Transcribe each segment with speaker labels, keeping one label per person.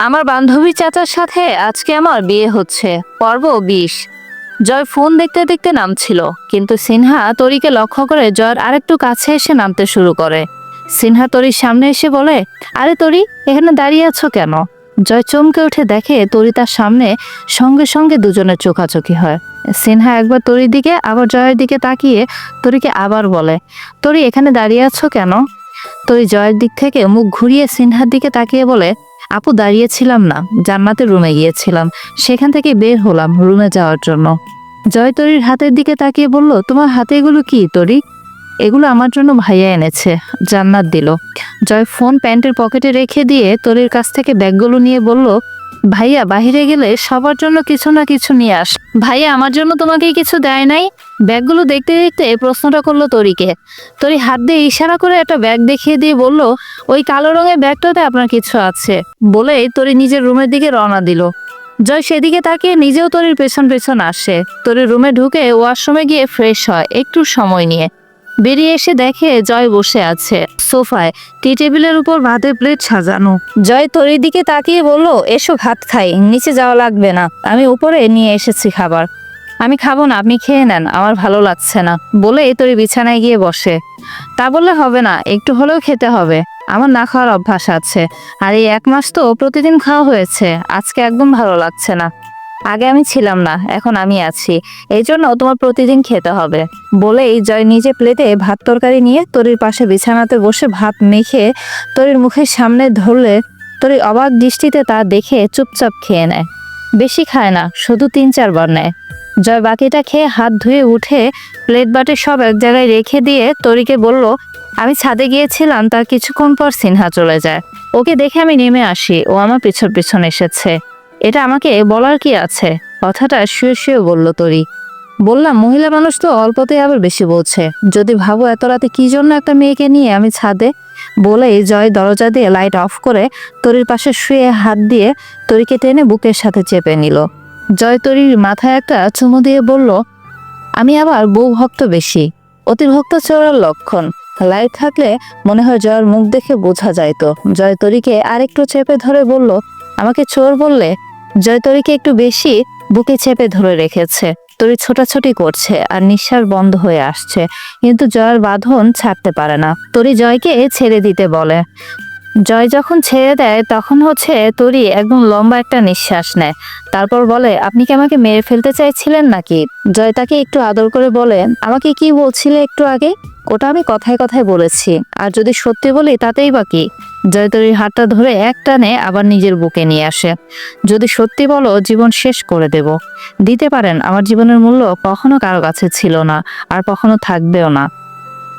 Speaker 1: আমার বান্ধবী চাচার সাথে আজকে আমার বিয়ে হচ্ছে, পর্ব বিশ। জয় ফোন দেখতে দেখতে নামছিল, কিন্তু সিনহা তরিকে লক্ষ্য করে জয়ের আরেকটু কাছে এসে নামতে শুরু করে। সিনহা তরির সামনে এসে বলে, আরে তরি, এখানে দাঁড়িয়ে আছো কেন? জয় চমকে উঠে দেখে তরি তার সামনে সঙ্গে সঙ্গে দুজনের চোখাচোখি হয়। সিনহা একবার তরির দিকে, আবার জয়ের দিকে তাকিয়ে তরিকে আবার বলে, তরি, এখানে দাঁড়িয়ে আছো কেন? তরি জয়ের দিক থেকে মুখ ঘুরিয়ে সিনহার দিকে তাকিয়ে বলে আপু দাঁড়িয়েছিলাম না, জান্নাতের রুমে গিয়েছিলাম, সেখান থেকে বের হলাম রুমে যাওয়ার জন্য। জয় তরির হাতের দিকে তাকিয়ে বলল, তোমার হাতে এগুলো কি, তরি? এগুলো আমার জন্য ভাইয়া এনেছে, জান্নাত দিল। জয় ফোন প্যান্টের পকেটে রেখে দিয়ে তরির কাছ থেকে ব্যাগগুলো নিয়ে বলল ভাইয়া বাহিরে গেলে সবার জন্য কিছু না কিছু নিয়ে আস। ভাইয়া, আমার জন্য তোমাকে কিছু দেয় নাই? ব্যাগগুলো দেখতে দেখতে প্রশ্নটা করল তরিকে। তরি হাত দিয়ে ইশারা করে একটা ব্যাগ দেখিয়ে দিয়ে বলল, ওই কালো রঙের ব্যাগটাতে আপনার কিছু আছে। বলেই তরি নিজের রুমের দিকে রওনা দিল। জয় সেদিকে তাকিয়ে নিজেও তরির পেছন পেছন আসে। তরির রুমে ঢুকে ওয়াশরুমে গিয়ে ফ্রেশ হয়, একটু সময় নিয়ে। বেরিয়ে এসে দেখে জয় বসে আছে। সোফায় টি টেবিলের উপর ভাতের প্লেট সাজানো। জয় তরির দিকে তাকিয়ে বলল, এসো ভাত খাই, নিচে যাওয়া লাগবে না। আমি উপরে নিয়ে এসেছি খাবার। আমি খাব না, আপনি খেয়ে নেন, আমার ভালো লাগছে না। বলে তরি বিছানায় গিয়ে বসে। তা বললে হবে না, একটু হলেও খেতে হবে। আমার না খাওয়ার অভ্যাস আছে। আর এই এক মাস তো প্রতিদিন খাওয়া হয়েছে, আজকে একদম ভালো লাগছে না। আগে আমি ছিলাম না, এখন আমি আছি। এই জন্য তোমার প্রতিদিন খেতে হবে। বলেই জয় নিজে প্লেটে ভাত তরকারি নিয়ে তরির পাশে বিছানাতে বসে ভাত মেখে তরির মুখের সামনে ধরলে তরি অবাক দৃষ্টিতে তা দেখে চুপচাপ খেয়ে নেয়। বেশি খায় না, শুধু তিন চারবার নেয়। জয় বাকিটা খেয়ে হাত ধুয়ে উঠে প্লেট বাটে সব এক জায়গায় রেখে দিয়ে তরিকে বলল, আমি ছাদে গিয়েছিলাম, তার কিছুক্ষণ পর সিনহা চলে যায়। ওকে দেখে আমি নেমে আসি। ও আমার পিছন পিছন এসেছে। এটা আমাকে বলার কি আছে? কথাটা শুয়ে শুয়ে বলল তরি। বললাম, মহিলা মানুষ তো অল্পতেই আবার বেশি বলছে। যদি ভাবো এত রাতে কি জন্য একটা মেয়েকে নিয়ে আমি ছাদে বলেই জয় দরজা দিয়ে লাইট অফ করে তরির পাশে শুয়ে হাত দিয়ে তরিকে টেনে বুকের সাথে চেপে নিল। জয় তরির মাথায় একটা চুমু দিয়ে বলল, আমি আবার বউ ভক্ত বেশি। অতিভক্ত চোরার লক্ষণ। লাইট থাকলে মনে হয় জয়ের মুখ দেখে বোঝা যাইতো। জয় তরিকে আরেকটু চেপে ধরে বলল, আমাকে চোর বললে জয় তরিকে একটু বেশি বুকে চেপে ধরে রেখেছে। তরি ছোটাছুটি করছে আর নিঃশ্বাস বন্ধ হয়ে আসছে। কিন্তু জয়ের বাঁধন ছাড়তে পারে না। তরি জয়কে ছেড়ে দিতে বলে। জয় যখন ছেড়ে দেয়, তখন হচ্ছে তরি একদম লম্বা একটা নিঃশ্বাস নেয়। তারপর বলে, আপনি কি আমাকে মেরে ফেলতে চাইছিলেন নাকি? জয় তাকে একটু আদর করে বলে, আমাকে কি বলছিলে একটু আগে? ওটা আমি কথায় কথায় বলেছি। আর যদি সত্যি বলি, তাতেই বা কি? জয়তরীর হাতটা ধরে এক টানে আবার নিজের বুকে নিয়ে আসে। যদি সত্যি বলো, জীবন শেষ করে দেব। দিতে পারেন, আমার জীবনের মূল্য কখনো কারও কাছে ছিল না, আর কখনো থাকবেও না।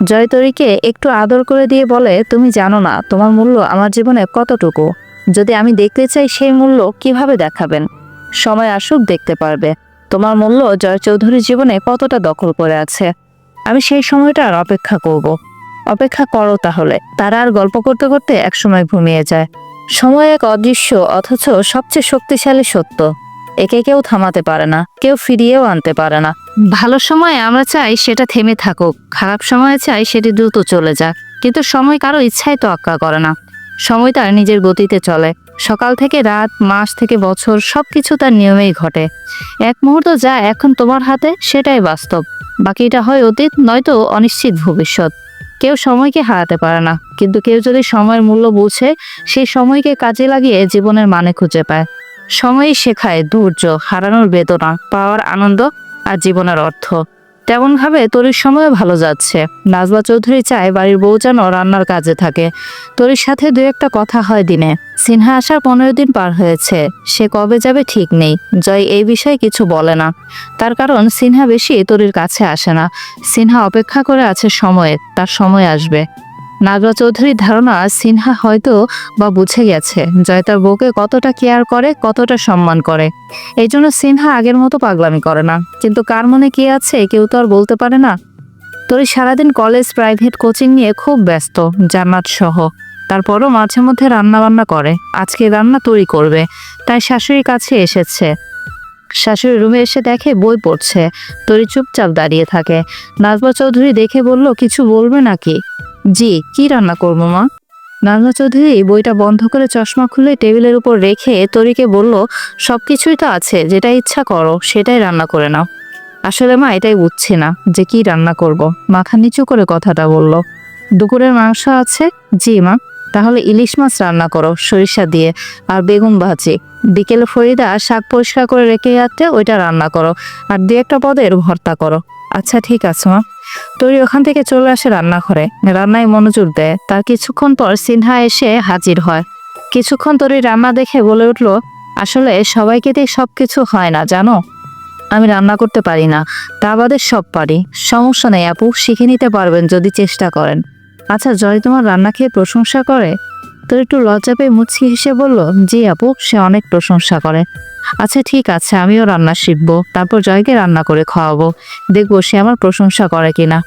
Speaker 1: জয়তরীকে একটু আদর করে দিয়ে বলে, তুমি জানো না, তোমার মূল্য আমার জীবনে কতটুকু? যদি আমি দেখতে চাই সেই মূল্য কীভাবে দেখাবেন? সময় আসুক, দেখতে পারবে। তোমার মূল্য জয় চৌধুরীর জীবনে কতটা দখল করে আছে? আমি সেই সময়টার অপেক্ষা করব। অপেক্ষা করো তাহলে। তারা আর গল্প করতে করতে একসময় ঘুমিয়ে যায়। সময় এক অদৃশ্য, অথচ সবচেয়ে শক্তিশালী সত্য। একে কেউ থামাতে পারে না, কেউ ফিরিয়েও আনতে পারে না। ভালো সময় আমরা চাই সেটা থেমে থাকুক, খারাপ সময়ে চাই সেটি দ্রুত চলে যাক। কিন্তু সময় কারও ইচ্ছাই তো আক্কা করে না। সময় তার নিজের গতিতে চলে। সকাল থেকে রাত, মাস থেকে বছর সব কিছু তার নিয়মেই ঘটে। এক মুহূর্ত যা এখন তোমার হাতে, সেটাই বাস্তব। বাকিটা হয় অতীত, নয়তো অনিশ্চিত ভবিষ্যৎ। কেউ সময়কে হারাতে পারে না। কিন্তু কেউ যদি সময়ের মূল্য বুঝে, সেই সময়কে কাজে লাগিয়ে জীবনের মানে খুঁজে পায়। সময়ই শেখায় ধৈর্য, হারানোর বেদনা, পাওয়ার আনন্দ আর জীবনের অর্থ। তেমন ভাবে তরির সময় ভালো যাচ্ছে। নাজবা চৌধুরী চায় বাড়ির বউ যেন রান্নার কাজে থাকে। তরির সাথে দু একটা কথা হয় দিনে। সিনহা আসার পনেরো দিন পার হয়েছে। সে কবে যাবে ঠিক নেই। জয় এই বিষয়ে কিছু বলে না। তার কারণ সিনহা বেশি তরির কাছে আসে না। সিনহা অপেক্ষা করে আছে সময়ে, তার সময় আসবে। নাগরা চৌধুরীর ধারণা সিনহা হয়তো বা বুঝে গেছে জয় তার বউকে কতটা কেয়ার করে, কতটা সম্মান করে। এই জন্য সিনহা আগের মতো পাগলামি করে না। কিন্তু কার মনে কে আছে, কেউ তো আর বলতে পারে না। তোর সারাদিন কলেজ প্রাইভেট কোচিং নিয়ে খুব ব্যস্ত, জান্নাত সহ। তারপরও মাঝে মধ্যে রান্না বান্না করে। আজকে রান্না তৈরি করবে। তাই শাশুড়ির কাছে এসেছে। শাশুড়ি রুমে এসে দেখে বই পড়ছে। তরি চুপচাপ দাঁড়িয়ে থাকে। নাজবা চৌধুরী দেখে বলল, কিছু বলবে নাকি? জি, কি রান্না করব মা? নাজমা চৌধুরী বইটা বন্ধ করে চশমা খুলে টেবিলের উপর রেখে তরিকে বলল সব কিছুই তো আছে, যেটা ইচ্ছা করো, সেটাই রান্না করে নাও। আসলে মা এটাই বুঝছি না যে কি রান্না করব। মাথা নিচু করে কথাটা বলল, দুপুরের মাংস আছে? জি মা। তাহলে ইলিশ মাছ রান্না করো, সরিষা দিয়ে, আর বেগুন ভাজি। বিকেলে ফরিদা শাক পরিষ্কার করে রেখে যাচ্ছে ওইটা রান্না করো, আর দু একটা পদের ভর্তা করো। আচ্ছা ঠিক আছে, মা। তরি ওখান থেকে চলে আসে রান্নাঘরে। রান্নায় মনোযোগ দেয়। তার কিছুক্ষণ পর সিনহা এসে হাজির হয়। কিছুক্ষণ তরি রান্না দেখে বলে উঠল, আসলে সবাইকে দিয়ে সব কিছু হয় না, জানো? আমি রান্না করতে পারি না। তা বাদে সব পারি। সমস্যা নেই আপু, শিখে নিতে পারবেন যদি চেষ্টা করেন। আচ্ছা জয় তোমার রান্না খেয়ে প্রশংসা করে? তো একটু লজ্জা পেয়ে মুচকি হেসে বলল, জি আপু, সে অনেক প্রশংসা করে। আচ্ছা ঠিক আছে, আমিও রান্না শিখব। তারপর জয়কে রান্না করে খাওয়াবো। দেখব সে আমার প্রশংসা করে কিনা।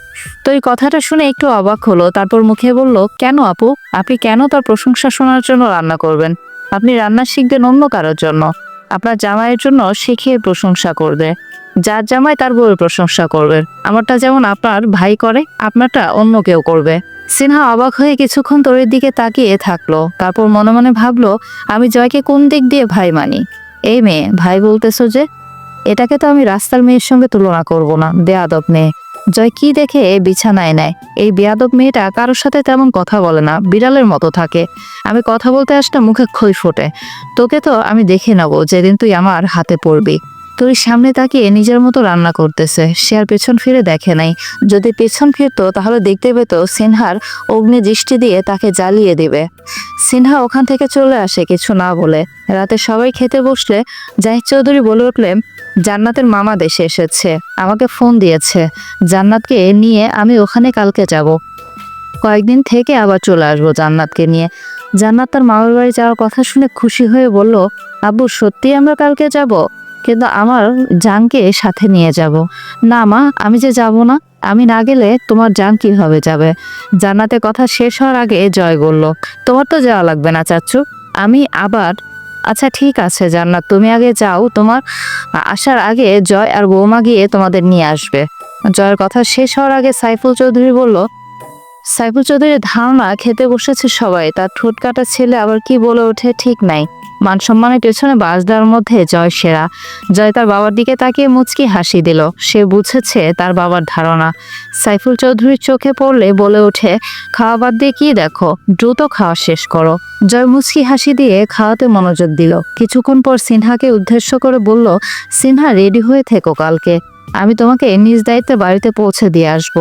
Speaker 1: তো এই কথাটা শুনে একটু অবাক হলো, তারপর মুখে বলল, কেন আপু? আপনি কেন তার প্রশংসা শোনার জন্য রান্না করবেন? আপনি রান্না শিখবেন অন্য কারোর জন্য। আপনার জামাইয়ের জন্য শিখিয়ে প্রশংসা করবে। যার জামাই তার বউয়ের প্রশংসা করবে। আমারটা যেমন আপনার ভাই করে, আপনারটা অন্য কেউ করবে। সিনহা অবাক হয়ে কিছুক্ষণ তোরের দিকে তাকিয়ে থাকল, তারপর মনে মনে ভাবলো, আমি জয়কে কোন দিক দিয়ে ভাই মানি? এই মেয়ে, ভাই বলতেছো যে, এটাকে তো আমি রাস্তার মেয়ের সঙ্গে তুলনা করব না, বেয়াদব মেয়ে। জয় কি দেখে এ বিছানায় নেয়? এই বেয়াদব মেয়েটা কারোর সাথে তেমন কথা বলে না, বিড়ালের মতো থাকে। আমি কথা বলতে আসলে মুখে খই ফোটে। তোকে তো আমি দেখে নেব, যেদিন তুই আমার হাতে পড়বি। তুই সামনে তাকিয়ে নিজের মতো রান্না করতেছে। সে আর পেছন ফিরে দেখে নাই। যদি পেছন ফিরতো, তাহলে দেখতে পেত সিনহার অগ্নি দৃষ্টি দিয়ে তাকে জ্বালিয়ে দেবে। সিনহা ওখান থেকে চলে আসে কিছু না বলে। রাতে সবাই খেতে বসলে জাহিদ চৌধুরী বলে উঠলেন জান্নাতের মামা দেশে এসেছে। আমাকে ফোন দিয়েছে। জান্নাতকে নিয়ে আমি ওখানে কালকে যাব। কয়েকদিন থেকে আবার চলে আসব জান্নাতকে নিয়ে। জান্নাত তার মামার বাড়ি যাওয়ার কথা শুনে খুশি হয়ে বলল, আব্বু সত্যি আমরা কালকে যাব? কিন্তু আমার জানকে সাথে নিয়ে যাব। না মা, আমি যে যাব না, আমি না গেলে তোমার জান কীভাবে যাবে? জান্নাতের কথা শেষ হওয়ার আগে জয় বলল তোমার তো যাওয়া লাগবে না চাচ্ছু আমি আবার আচ্ছা ঠিক আছে জান্নাত, তুমি আগে যাও। তোমার আসার আগে জয় আর বৌমা গিয়ে তোমাদের নিয়ে আসবে। জয়ের কথা শেষ হওয়ার আগে সাইফুল চৌধুরী বলল, সাইফুল চৌধুরীর ধারণা, খেতে বসেছে সবাই। তার ঠোঁট কাটা ছেলে আবার কি বলে ওঠে ঠিক নাই। মান সম্মানের পেছনে বাস দেওয়ার মধ্যে জয় সেরা। জয় তার বাবার দিকে তাকিয়ে মুচকি হাসি দিল। সে বুঝেছে তার বাবার ধারণা। সাইফুল চৌধুরীর চোখে পড়লে বলে ওঠে, খাওয়া বাদ দিয়ে কি দেখো? দ্রুত খাওয়া শেষ করো। জয় মুচকি হাসি দিয়ে খাওয়াতে মনোযোগ দিল। কিছুক্ষণ পর সিনহাকে উদ্দেশ্য করে বলল, সিনহা, রেডি হয়ে থেকো কালকে। আমি তোমাকে নিজ দায়িত্বে বাড়িতে পৌঁছে দিয়ে আসব।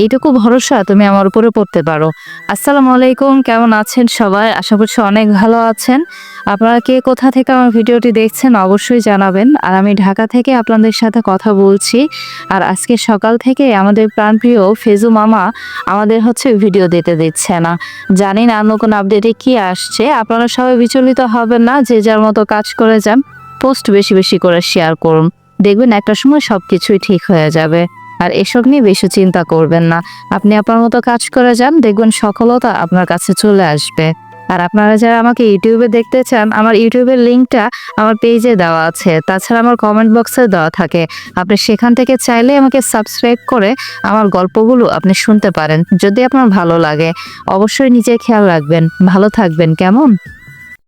Speaker 1: এইটুকু ভরসা তুমি আমার উপরে পড়তে পারো। আসসালামু আলাইকুম, কেমন আছেন সবাই? আশা করছি অনেক ভালো আছেন। আপনারা কে কোথা থেকে আমার ভিডিওটি দেখছেন অবশ্যই জানাবেন। আর আমি ঢাকা থেকে আপনাদের সাথে কথা বলছি। আর আজকে সকাল থেকে আমাদের প্রাণপ্রিয় ফেজু মামা আমাদের হচ্ছে ভিডিও দিতে দিচ্ছে না। জানি না অন্য কোনো আপডেটে কি আসছে। আপনারা সবাই বিচলিত হবেন না, যে যার মতো কাজ করে যান, পোস্ট বেশি বেশি করে শেয়ার করুন। দেখবেন একটা সময় সব কিছুই ঠিক হয়ে যাবে। আর এসব নিয়ে বেশি চিন্তা করবেন না। আপনি আপনার মতো কাজ করে যান, দেখবেন সফলতা আপনার কাছে চলে আসবে। আর আপনারা যারা আমাকে ইউটিউবে দেখতে চান, আমার ইউটিউবের লিঙ্কটা আমার পেজে দেওয়া আছে। তাছাড়া আমার কমেন্ট বক্সে দেওয়া থাকে। আপনি সেখান থেকে চাইলে আমাকে সাবস্ক্রাইব করে আমার গল্পগুলো আপনি শুনতে পারেন, যদি আপনার ভালো লাগে। অবশ্যই নিজে খেয়াল রাখবেন। ভালো থাকবেন। কেমন?